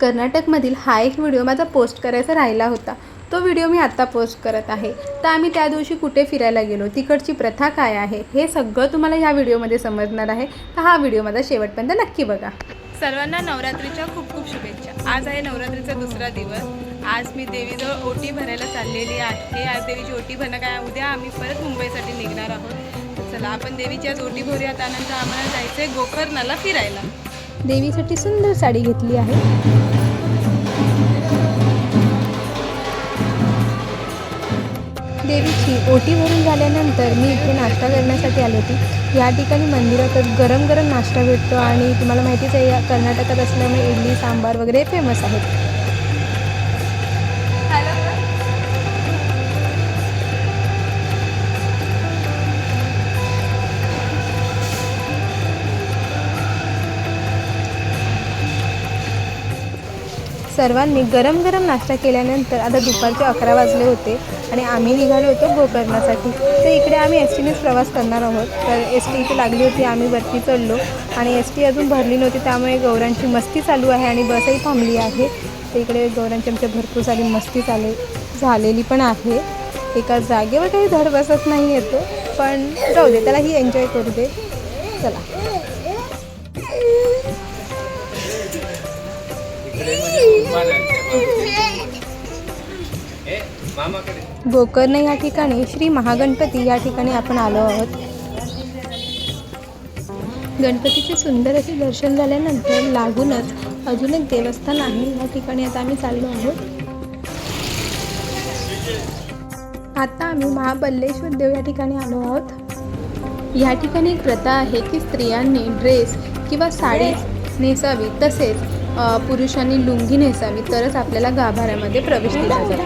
कर्नाटकमधील हा एक व्हिडिओ माझा पोस्ट करायचा राहिला होता. तो व्हिडिओ मी आत्ता पोस्ट करत आहे. तर आम्ही त्या दिवशी कुठे फिरायला गेलो? तिकडची प्रथा काय आहे? हे सगळं तुम्हाला ह्या व्हिडिओमध्ये समजणार आहे. तर हा व्हिडिओ माझा शेवटपर्यंत नक्की बघा. सर्वांना नवरात्रीच्या खूप खूप शुभेच्छा. आज आहे नवरात्रीचा दुसरा दिवस. आज मी देवीजवळ ओटी भरायला चाललेली आहे. आज देवीची ओटी भरणं काय? उद्या आम्ही परत मुंबईसाठी निघणार आहोत. चला आपण देवीची आज ओटी भरूया त्यानंतर आम्हाला जायचं आहे गोकर्णाला फिरायला. देवीसाठी सुंदर साडी घेतली आहे. देवीची ओटी भरून झाल्यानंतर मी इथे नाश्ता करण्यासाठी आले होती. या ठिकाणी मंदिरातच गरम गरम नाश्ता भेटतो आणि तुम्हाला माहितीच आहे या कर्नाटकात असल्यामुळे इडली सांबार वगैरे फेमस आहेत. सर्वांनी गरम गरम नाश्ता केल्यानंतर आता दुपारचे अकरा वाजले होते आणि आम्ही निघालो होतो गोकर्णासाठी. तर इकडे आम्ही एस टीनेच प्रवास करणार आहोत. तर एस टी इथे लागली होती आम्ही वरती चढलो आणि एस टी अजून भरली नव्हती त्यामुळे गौरांची मस्ती चालू आहे आणि बसही थांबली आहे. तर इकडे गौरांची आमच्या भरपूर सारी मस्ती चाले झालेली पण आहे. एका जागेवर काही धड बसत नाही येतो पण जाऊ दे त्याला ही एन्जॉय करू दे. चला. गोकर्ण या ठिकाणी श्री महागणपती या ठिकाणी आपण आलो आहोत. गणपतीचे सुंदर असे दर्शन झाल्यानंतर लागूनच अजून एक देवस्थान आहे. या ठिकाणी आता आम्ही चाललो आहोत. आता आम्ही महाबल्लेश्वर देव या ठिकाणी आलो आहोत. या ठिकाणी एक प्रथा आहे की स्त्रियांनी ड्रेस किंवा साडी नेसावी तसेच पुरुषांनी लुंगी नेसावी तरच आपल्याला गाभाऱ्यामध्ये प्रवेश दिला जातो.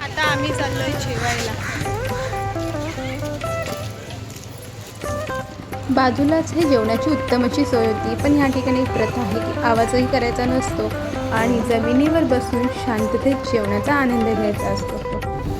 आता आम्ही चाललोय जेवायला बाजूलाच हे जेवणाची उत्तम अशी सोय होती पण ह्या ठिकाणी एक प्रथा आहे की आवाजही करायचा नसतो आणि जमिनीवर बसून शांततेत जेवणाचा आनंद घ्यायचा असतो.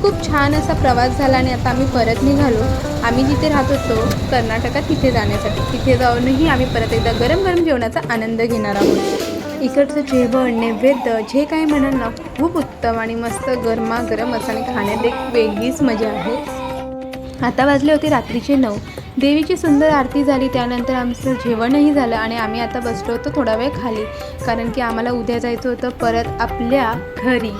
खूप छान असा प्रवास झाला आणि आता आम्ही परत निघालो. आम्ही जिथे राहत होतो कर्नाटकात तिथे जाण्यासाठी. तिथे जाऊनही आम्ही परत एकदा गरम गरम जेवणाचा आनंद घेणार आहोत. इकडचं जेवण नैवेद्य जे काही म्हणाल ना खूप उत्तम आणि मस्त गरमागरम असं आणि खाण्यात एक वेगळीच मजा आहे. आता वाजले होते रात्रीचे नऊ. देवीची सुंदर आरती झाली त्यानंतर आमचं जेवणही झालं आणि आम्ही आता बसलो होतो थोडा वेळ खाली. कारण की आम्हाला उद्या जायचं होतं परत आपल्या घरी.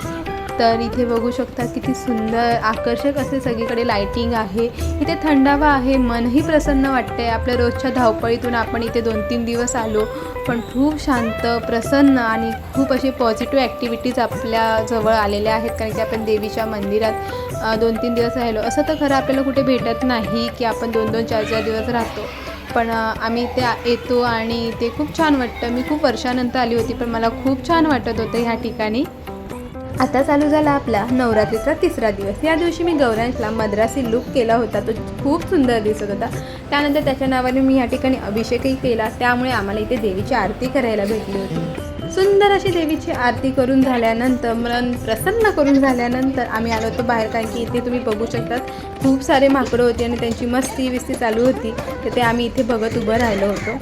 तर इथे बघू शकता किती सुंदर आकर्षक असे सगळीकडे लायटिंग आहे. इथे थंडावा आहे मनही प्रसन्न वाटते आपल्या रोजच्या धावपळीतून आपण इथे दोन तीन दिवस आलो पण खूप शांत प्रसन्न आणि खूप असे पॉझिटिव्ह ॲक्टिव्हिटीज आपल्या जवळ आलेल्या आहेत. कारण की आपण देवीच्या मंदिरात दोन तीन दिवस राहिलो. असं तर खरं आपल्याला कुठे भेटत नाही की आपण दोन दोन चार चार दिवस राहतो. पण आम्ही इथे येतो आणि ते खूप छान वाटतं. मी खूप वर्षानंतर आली होती पण मला खूप छान वाटत होतं ह्या ठिकाणी. आता चालू झाला आपला नवरात्रीचा तिसरा दिवस. या दिवशी मी गौरांशला मद्रासी लुक केला होता. तो खूप सुंदर दिसत होता. त्यानंतर त्याच्या नावाने मी या ठिकाणी अभिषेकही केला. त्यामुळे आम्हाला इथे देवीची आरती करायला भेटली होती. सुंदर अशी देवीची आरती करून झाल्यानंतर मन प्रसन्न करून झाल्यानंतर आम्ही आलो होतो बाहेर. कारण की इथे तुम्ही बघू शकतात खूप सारे माकडं होते आणि त्यांची मस्ती विस्ती चालू होती. तर ते आम्ही इथे बघत उभं राहिलो होतो.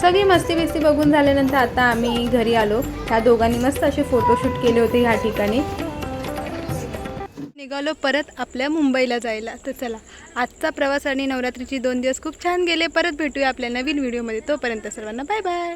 सगळी मस्ती बिस्ती बघून झाल्यानंतर आता आम्ही घरी आलो. त्या दोघांनी मस्त असे फोटोशूट केले होते ह्या ठिकाणी. निघालो परत आपल्या मुंबईला जायला. तर चला आजचा प्रवास आणि नवरात्रीची दोन दिवस खूप छान गेले. परत भेटूया आपल्या नवीन व्हिडिओमध्ये तोपर्यंत सर्वांना बाय बाय